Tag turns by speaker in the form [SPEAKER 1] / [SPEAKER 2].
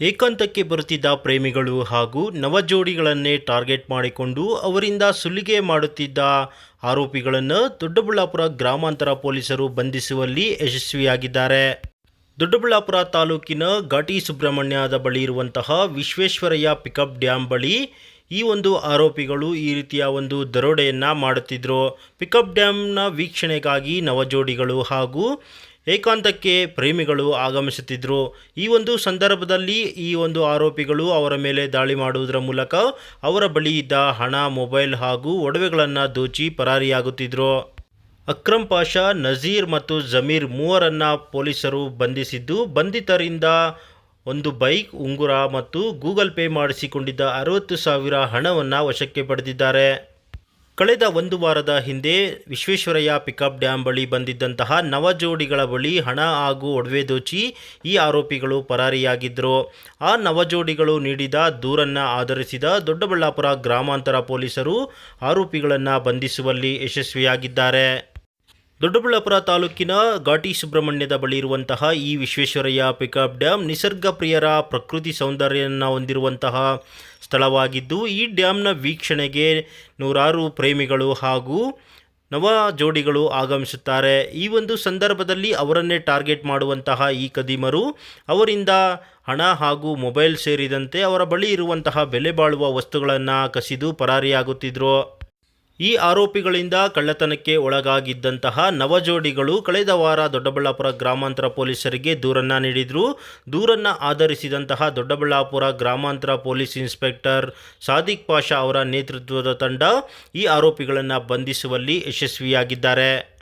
[SPEAKER 1] ಏಕಾಂತಕ್ಕೆ ಬರುತ್ತಿದ್ದ ಪ್ರೇಮಿಗಳು ಹಾಗೂ ನವಜೋಡಿಗಳನ್ನೇ ಟಾರ್ಗೆಟ್ ಮಾಡಿಕೊಂಡು ಅವರಿಂದ ಸುಲಿಗೆ ಮಾಡುತ್ತಿದ್ದ ಆರೋಪಿಗಳನ್ನು ದೊಡ್ಡಬಳ್ಳಾಪುರ ಗ್ರಾಮಾಂತರ ಪೊಲೀಸರು ಬಂಧಿಸುವಲ್ಲಿ ಯಶಸ್ವಿಯಾಗಿದ್ದಾರೆ. ದೊಡ್ಡಬಳ್ಳಾಪುರ ತಾಲೂಕಿನ ಘಾಟಿ ಸುಬ್ರಹ್ಮಣ್ಯದ ಬಳಿ ಇರುವಂತಹ ವಿಶ್ವೇಶ್ವರಯ್ಯ ಪಿಕಪ್ ಡ್ಯಾಂ ಬಳಿ ಈ ಒಂದು ಆರೋಪಿಗಳು ಈ ರೀತಿಯ ಒಂದು ದರೋಡೆಯನ್ನು ಮಾಡುತ್ತಿದ್ದರು ಪಿಕಪ್ ಡ್ಯಾಮ್ನ ವೀಕ್ಷಣೆಗಾಗಿ ನವಜೋಡಿಗಳು ಹಾಗೂ ಏಕಾಂತಕ್ಕೆ ಪ್ರೇಮಿಗಳು ಆಗಮಿಸುತ್ತಿದ್ದರು ಈ ಒಂದು ಸಂದರ್ಭದಲ್ಲಿ ಈ ಒಂದು ಆರೋಪಿಗಳು ಅವರ ಮೇಲೆ ದಾಳಿ ಮಾಡುವುದರ ಮೂಲಕ ಅವರ ಬಳಿ ಇದ್ದ ಹಣ, ಮೊಬೈಲ್ ಹಾಗೂ ಒಡವೆಗಳನ್ನು ದೋಚಿ ಪರಾರಿಯಾಗುತ್ತಿದ್ದರು ಅಕ್ರಮ್ ಪಾಷಾ, ನಜೀರ್ ಮತ್ತು ಜಮೀರ್ ಮೂವರನ್ನು ಪೊಲೀಸರು ಬಂಧಿಸಿದ್ದು, ಬಂಧಿತರಿಂದ ಒಂದು ಬೈಕ್ ಉಂಗುರ ಮತ್ತು ಗೂಗಲ್ ಪೇ ಮಾಡಿಸಿಕೊಂಡಿದ್ದ ಅರವತ್ತು ಸಾವಿರ ಹಣವನ್ನು ವಶಕ್ಕೆ ಪಡೆದಿದ್ದಾರೆ. ಕಳೆದ ಒಂದು ವಾರದ ಹಿಂದೆ ವಿಶ್ವೇಶ್ವರಯ್ಯ ಪಿಕಪ್ ಡ್ಯಾಂ ಬಳಿ ಬಂದಿದ್ದಂತಹ ನವಜೋಡಿಗಳ ಬಳಿ ಹಣ ಹಾಗೂ ಒಡವೆ ದೋಚಿ ಈ ಆರೋಪಿಗಳು ಪರಾರಿಯಾಗಿದ್ದರು ಆ ನವಜೋಡಿಗಳು ನೀಡಿದ ದೂರನ್ನು ಆಧರಿಸಿದ ದೊಡ್ಡಬಳ್ಳಾಪುರ ಗ್ರಾಮಾಂತರ ಪೊಲೀಸರು ಆರೋಪಿಗಳನ್ನು ಬಂಧಿಸುವಲ್ಲಿ ಯಶಸ್ವಿಯಾಗಿದ್ದಾರೆ. ದೊಡ್ಡಬಳ್ಳಾಪುರ ತಾಲೂಕಿನ ಘಾಟಿ ಸುಬ್ರಹ್ಮಣ್ಯದ ಬಳಿ ಇರುವಂತಹ ಈ ವಿಶ್ವೇಶ್ವರಯ್ಯ ಪಿಕಪ್ ಡ್ಯಾಮ್ ನಿಸರ್ಗ ಪ್ರಿಯರ ಪ್ರಕೃತಿ ಸೌಂದರ್ಯವನ್ನು ಹೊಂದಿರುವಂತಹ ಸ್ಥಳವಾಗಿದ್ದು, ಈ ಡ್ಯಾಮ್ನ ವೀಕ್ಷಣೆಗೆ ನೂರಾರು ಪ್ರೇಮಿಗಳು ಹಾಗೂ ನವ ಜೋಡಿಗಳು ಆಗಮಿಸುತ್ತಾರೆ. ಈ ಒಂದು ಸಂದರ್ಭದಲ್ಲಿ ಅವರನ್ನೇ ಟಾರ್ಗೆಟ್ ಮಾಡುವಂತಹ ಈ ಕದಿಮರು ಅವರಿಂದ ಹಣ ಹಾಗೂ ಮೊಬೈಲ್ ಸೇರಿದಂತೆ ಅವರ ಬಳಿ ಇರುವಂತಹ ಬೆಲೆ ಬಾಳುವ ವಸ್ತುಗಳನ್ನು ಕಸಿದು ಪರಾರಿಯಾಗುತ್ತಿದ್ದರು ಈ ಆರೋಪಿಗಳಿಂದ ಕಳ್ಳತನಕ್ಕೆ ಒಳಗಾಗಿದ್ದಂತಹ ನವಜೋಡಿಗಳು ಕಳೆದ ವಾರ ದೊಡ್ಡಬಳ್ಳಾಪುರ ಗ್ರಾಮಾಂತರ ಪೊಲೀಸರಿಗೆ ದೂರನ್ನು ನೀಡಿದರು. ದೂರನ್ನು ಆಧರಿಸಿದಂತಹ ದೊಡ್ಡಬಳ್ಳಾಪುರ ಗ್ರಾಮಾಂತರ ಪೊಲೀಸ್ ಇನ್ಸ್ಪೆಕ್ಟರ್ ಸಾದಿಕ್ ಪಾಷಾ ಅವರ ನೇತೃತ್ವದ ತಂಡ ಈ ಆರೋಪಿಗಳನ್ನು ಬಂಧಿಸುವಲ್ಲಿ ಯಶಸ್ವಿಯಾಗಿದ್ದಾರೆ.